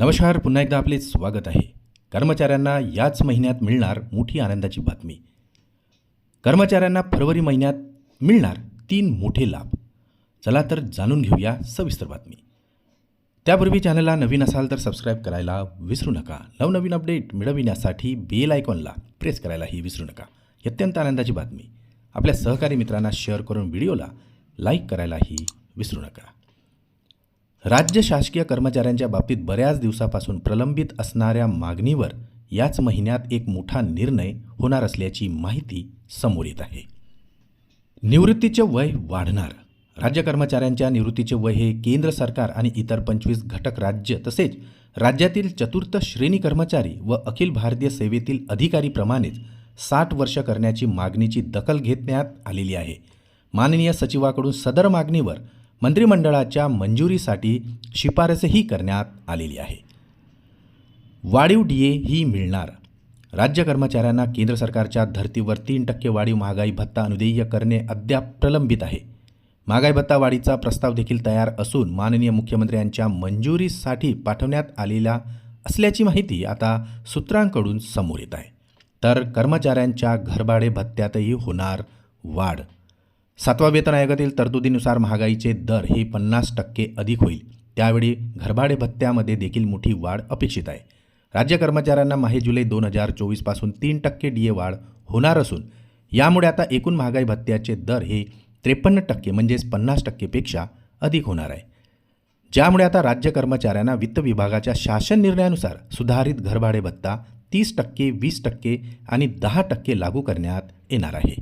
नमस्कार पुन्हा एकदा आपले स्वागत आहे. कर्मचाऱ्यांना याच महिन्यात मिळणार मोठी आनंदाची बातमी. कर्मचाऱ्यांना फरवरी महिन्यात मिळणार तीन मोठे लाभ. चला तर जाणून घेऊया सविस्तर बातमी. त्यापूर्वी चॅनलला नवीन असाल तर सबस्क्राईब करायला विसरू नका. नवनवीन अपडेट मिळविण्यासाठी बेल आयकॉनला प्रेस करायलाही विसरू नका. अत्यंत आनंदाची बातमी. आपल्या सहकारी मित्रांना शेअर करून व्हिडिओला लाईक करायलाही विसरू नका. राज्य शासकीय कर्मचाऱ्यांच्या बाबतीत बऱ्याच दिवसापासून प्रलंबित असणाऱ्या मागणीवर याच महिन्यात एक मोठा निर्णय होणार असल्याची माहिती समोर येत आहे. निवृत्तीचे वय वाढणार. राज्य कर्मचाऱ्यांच्या निवृत्तीचे वय हे केंद्र सरकार आणि इतर पंचवीस घटक राज्य तसेच राज्यातील चतुर्थ श्रेणी कर्मचारी व अखिल भारतीय सेवेतील अधिकारीप्रमाणेच साठ वर्ष करण्याची मागणीची दखल घेण्यात आलेली आहे. माननीय सचिवाकडून सदर मागणीवर मंत्रिमंडळाच्या मंजुरीसाठी शिफारसही करण्यात आलेली आहे. वाढीव डीए ही मिळणार. राज्य कर्मचाऱ्यांना केंद्र सरकारच्या धर्तीवर तीन टक्के वाढीव महागाई भत्ता अनुदेय करणे अद्याप प्रलंबित आहे. महागाई भत्ता वाढीचा प्रस्ताव देखील तयार असून माननीय मुख्यमंत्र्यांच्या मंजुरीसाठी पाठवण्यात आलेला असल्याची माहिती आता सूत्रांकडून समोर येत आहे. तर कर्मचाऱ्यांच्या घरभाडे भत्त्यातही होणार वाढ. सातवा वेतन आयोगातील तरतुदीनुसार महागाईचे दर हे पन्नास टक्के अधिक होईल. त्यावेळी घरभाडे भत्त्यामध्ये देखील मोठी वाढ अपेक्षित आहे. राज्य कर्मचाऱ्यांना माहे जुलै दोन हजार चोवीसपासून तीन टक्के डी ए वाढ होणार असून यामुळे आता एकूण महागाई भत्त्याचे दर हे त्रेपन्न टक्के म्हणजेच पन्नास टक्केपेक्षा अधिक होणार आहे. ज्यामुळे आता राज्य कर्मचाऱ्यांना वित्त विभागाच्या शासन निर्णयानुसार सुधारित घरभाडे भत्ता तीस टक्के वीस टक्के आणि दहा टक्के लागू करण्यात येणार आहे.